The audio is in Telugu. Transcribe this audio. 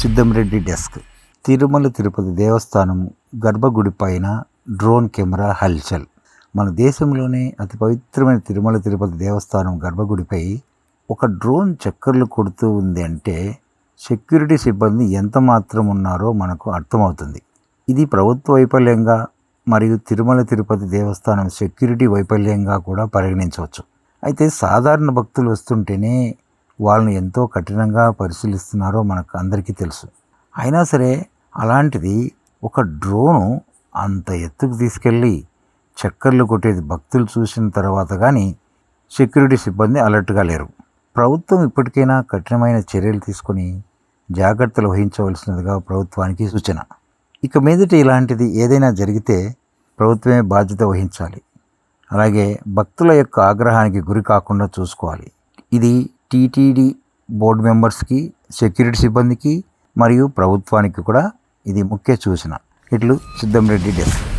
సిద్ధంరెడ్డి డెస్క్. తిరుమల తిరుపతి దేవస్థానం గర్భగుడి పైన డ్రోన్ కెమెరా హల్చల్. మన దేశంలోనే అతి పవిత్రమైన తిరుమల తిరుపతి దేవస్థానం గర్భగుడిపై ఒక డ్రోన్ చక్కర్లు కొడుతూ ఉంది అంటే సెక్యూరిటీ సిబ్బంది ఎంత మాత్రం ఉన్నారో మనకు అర్థమవుతుంది. ఇది ప్రభుత్వ వైఫల్యంగా మరియు తిరుమల తిరుపతి దేవస్థానం సెక్యూరిటీ వైఫల్యంగా కూడా పరిగణించవచ్చు. అయితే సాధారణ భక్తులు వస్తుంటేనే వాళ్ళని ఎంతో కఠినంగా పరిశీలిస్తున్నారో మనకు అందరికీ తెలుసు. అయినా సరే అలాంటిది ఒక డ్రోను అంత ఎత్తుకు తీసుకెళ్ళి చక్కర్లు కొట్టేది భక్తులు చూసిన తర్వాత కానీ సెక్యూరిటీ సిబ్బంది అలర్ట్గా లేరు. ప్రభుత్వం ఇప్పటికైనా కఠినమైన చర్యలు తీసుకొని జాగ్రత్తలు వహించవలసినదిగా ప్రభుత్వానికి సూచన. ఇక మీదట ఇలాంటిది ఏదైనా జరిగితే ప్రభుత్వమే బాధ్యత వహించాలి. అలాగే భక్తుల యొక్క ఆగ్రహానికి గురి కాకుండా చూసుకోవాలి. ఇది టీటీడీ బోర్డు మెంబర్స్కి సెక్యూరిటీ సిబ్బందికి మరియు ప్రభుత్వానికి కూడా ఇది ముఖ్య సూచన. ఇట్లు సిద్ధంరెడ్డి డెస్క్.